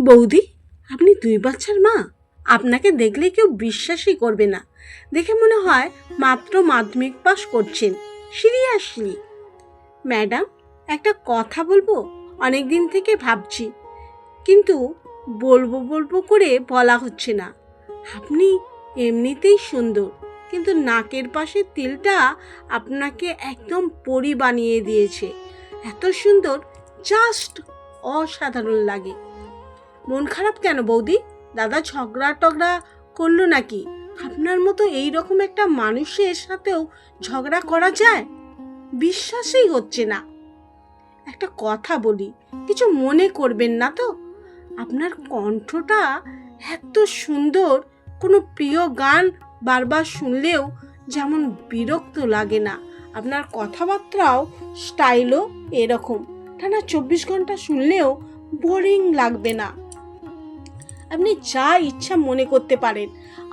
বৌদি, আপনি দুই বাচ্চার মা। আপনাকে দেখলে কেউ বিশ্বাসই করবে না। দেখে মনে হয় মাত্র মাধ্যমিক পাস করছেন। সিরিয়াসলি। ম্যাডাম, একটা কথা বলব? অনেক দিন থেকে ভাবছি। কিন্তু বলব বলব করে বলা হচ্ছে না। আপনি এমনিতেই সুন্দর, কিন্তু নাকের পাশে তিলটা আপনাকে একদম পরি বানিয়ে দিয়েছে। এত সুন্দর, জাস্ট অসাধারণ লাগে। মন খারাপ কেন বৌদি? দাদা ঝগড়া টগড়া করল নাকি? আপনার মতো এই রকম একটা মানুষের সাথেও ঝগড়া করা যায়? বিশ্বাসই হচ্ছে না। একটা কথা বলি, কিছু মনে করবেন না তো? আপনার কণ্ঠটা এত সুন্দর, কোনো প্রিয় গান বারবার শুনলেও যেমন বিরক্ত লাগে না। আপনার কথাবার্তাও স্টাইলও এরকম। টানা চব্বিশ ঘণ্টা শুনলেও বোরিং লাগবে না। আপনি যা ইচ্ছা মনে করতে পারেন।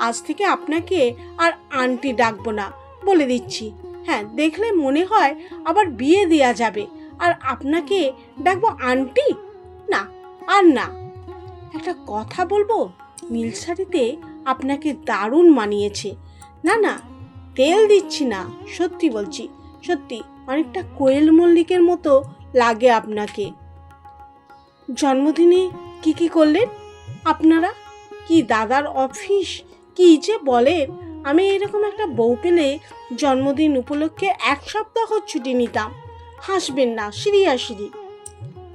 আজ থেকে আপনাকে আর আন্টি ডাকবো না, বলে দিচ্ছি। হ্যাঁ দেখলে মনে হয় আবার বিয়ে দেওয়া যাবে। আর আপনাকে ডাকবো আন্টি? না, আর না। একটা কথা বলব? শাড়িতে আপনাকে দারুণ মানিয়েছে। না না, তেল দিচ্ছি না, সত্যি বলছি। সত্যি, অনেকটা কোয়েল মল্লিকের মতো লাগে আপনাকে। জন্মদিনে কি কি করলেন? আপনারা? কি দাদার অফিস? কি যে বলেন আমি এরকম একটা বউ পেলে জন্মদিন উপলক্ষে এক সপ্তাহ ছুটি নিতাম। হাসবেন না সিরিয়াসলি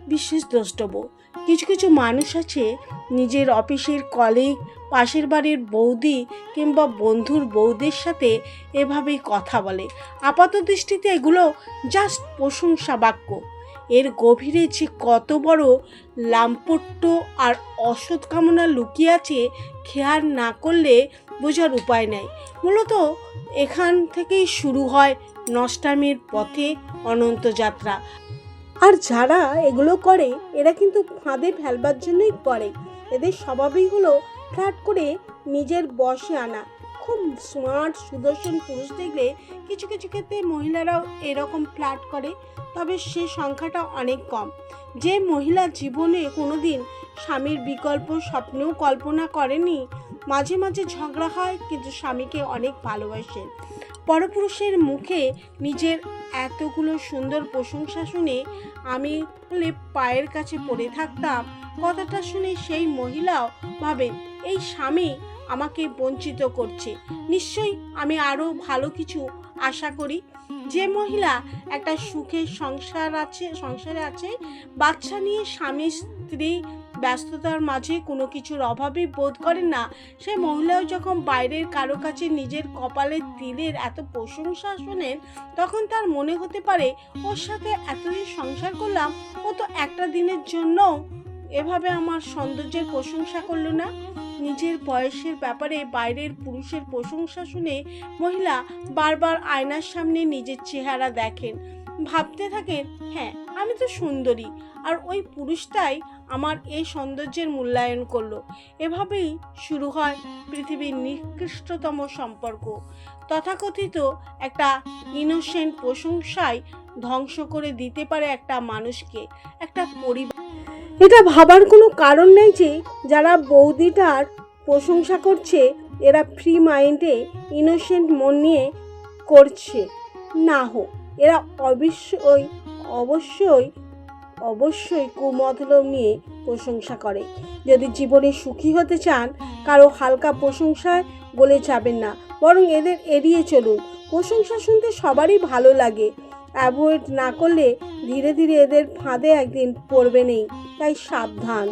বিশেষ দ্রষ্টব্য কিছু কিছু মানুষ আছে, নিজের অফিসের কলিগ পাশের বাড়ির বৌদি কিংবা বন্ধুর বৌদির সাথে এভাবেই কথা বলে। আপাত দৃষ্টিতে এগুলো জাস্ট প্রশংসা বাক্য এর গভীরে যে কত বড় লাম্পট্য আর অসৎ কামনা লুকিয়ে আছে, খেয়াল না করলে বোঝার উপায় নেই। মূলত এখান থেকেই শুরু হয় নষ্টামির পথে অনন্ত যাত্রা। আর যারা এগুলো করে, এরা কিন্তু ফাঁদে ফেলবার জন্যই করে। এদের স্বভাবই হলো ফ্ল্যাট করে নিজের বসে আনা। খুব স্মার্ট সুদর্শন পুরুষ দেখলে কিছু কিছু ক্ষেত্রে মহিলারাও এরকম ফ্ল্যাট করে, তবে সে সংখ্যাটা অনেক কম। যে মহিলা জীবনে কোনোদিন স্বামীর বিকল্প স্বপ্নেও কল্পনা করেনি, মাঝে মাঝে ঝগড়া হয়, কিন্তু স্বামীকে অনেক ভালোবাসেন পরপুরুষের মুখে নিজের এতগুলো সুন্দর প্রশংসা শুনে আমি পায়ের কাছে পড়ে থাকতাম, কথাটা শুনে সেই মহিলাও ভাবেন এই স্বামী আমাকে বঞ্চিত করছে। নিশ্চয়ই আমি আরও ভালো কিছু আশা করি। যে মহিলা একটা সুখের সংসার আছে, সংসারে আছে, বাচ্চা নিয়ে স্বামী, স্ত্রী ব্যস্ততার মাঝে কোনো কিছুর অভাবই বোধ করেন না, সে মহিলাও যখন বাইরের কারও কাছে নিজের কপালের তিলের এত প্রশংসা শোনেন, তখন তার মনে হতে পারে, ওর সাথে এতদিন সংসার করলাম, ও তো একটা দিনের জন্য এভাবে আমার সৌন্দর্যের প্রশংসা করল না? নিজের বয়সের ব্যাপারে বাইরের পুরুষের প্রশংসা শুনে মহিলা বারবার আয়নার সামনে নিজের চেহারা দেখেন। ভাবতে থাকেন হ্যাঁ আমি তো সুন্দরী, আর ওই পুরুষটাই আমার এই সৌন্দর্যের মূল্যায়ন করল। এভাবেই শুরু হয় পৃথিবীর নিকৃষ্টতম সম্পর্ক। তথাকথিত একটা ইনোসেন্ট প্রশংসায় ধ্বংস করে দিতে পারে একটা মানুষকে, একটা পরিবার। এটা ভাবার কোনো কারণ নেই যে যারা বৌদিটার প্রশংসা করছে, এরা ফ্রি মাইন্ডে ইনোসেন্ট মন নিয়ে করছে। না হোক, এরা অবশ্যই অবশ্যই অবশ্যই কুমতলব নিয়ে প্রশংসা করে। যদি জীবনে সুখী হতে চান, কারও হালকা প্রশংসায় বলে যাবেন না। বরং এদের এড়িয়ে চলুন। প্রশংসা শুনতে সবারই ভালো লাগে। অ্যাভয়েড না করলে ধীরে ধীরে এদের ফাঁদে একদিন পড়বে নেই তাই সাবধান।